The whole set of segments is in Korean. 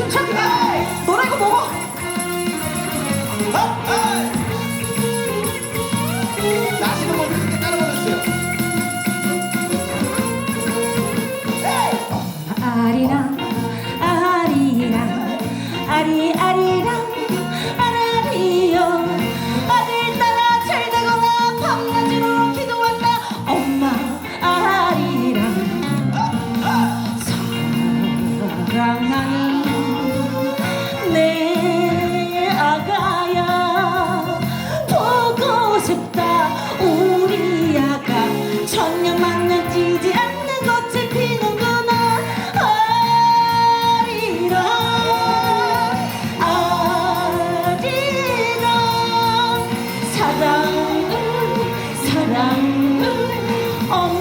침착해! 너나 이거 먹어! 어? 어?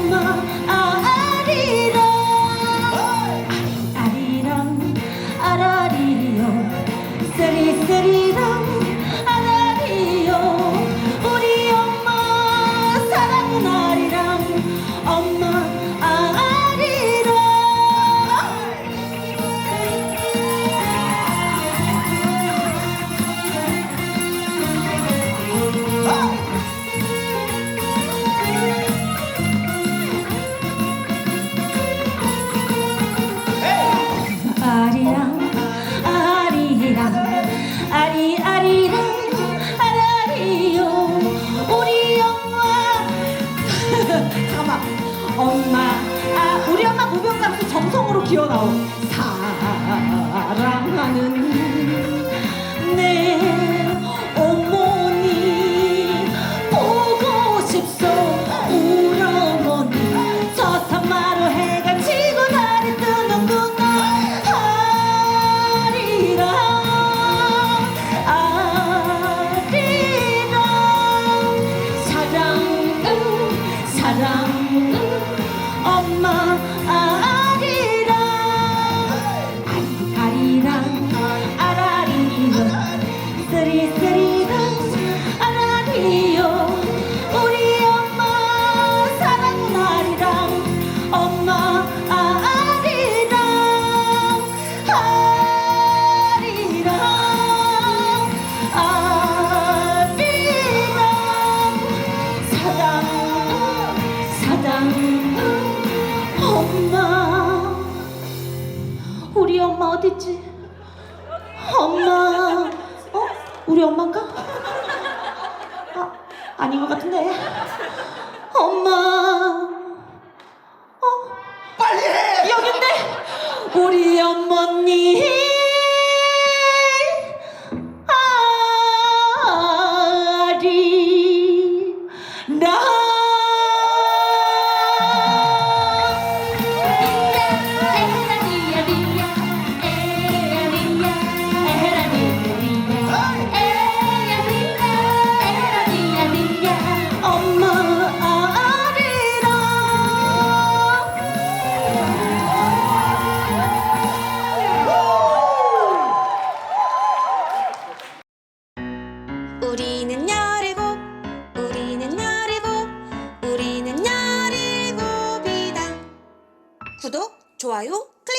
吗？ 기어 나오. 우리 엄마 사랑하리랑 엄마 아리랑 아리랑 아리랑 사랑 사랑 엄마 우리 엄마 어딨지? 엄마 어? 우리 엄마인가? 아닌 것 같은데. 엄마. 어? 빨리 해! 여긴데! 우리 어머니. 좋아요 클릭!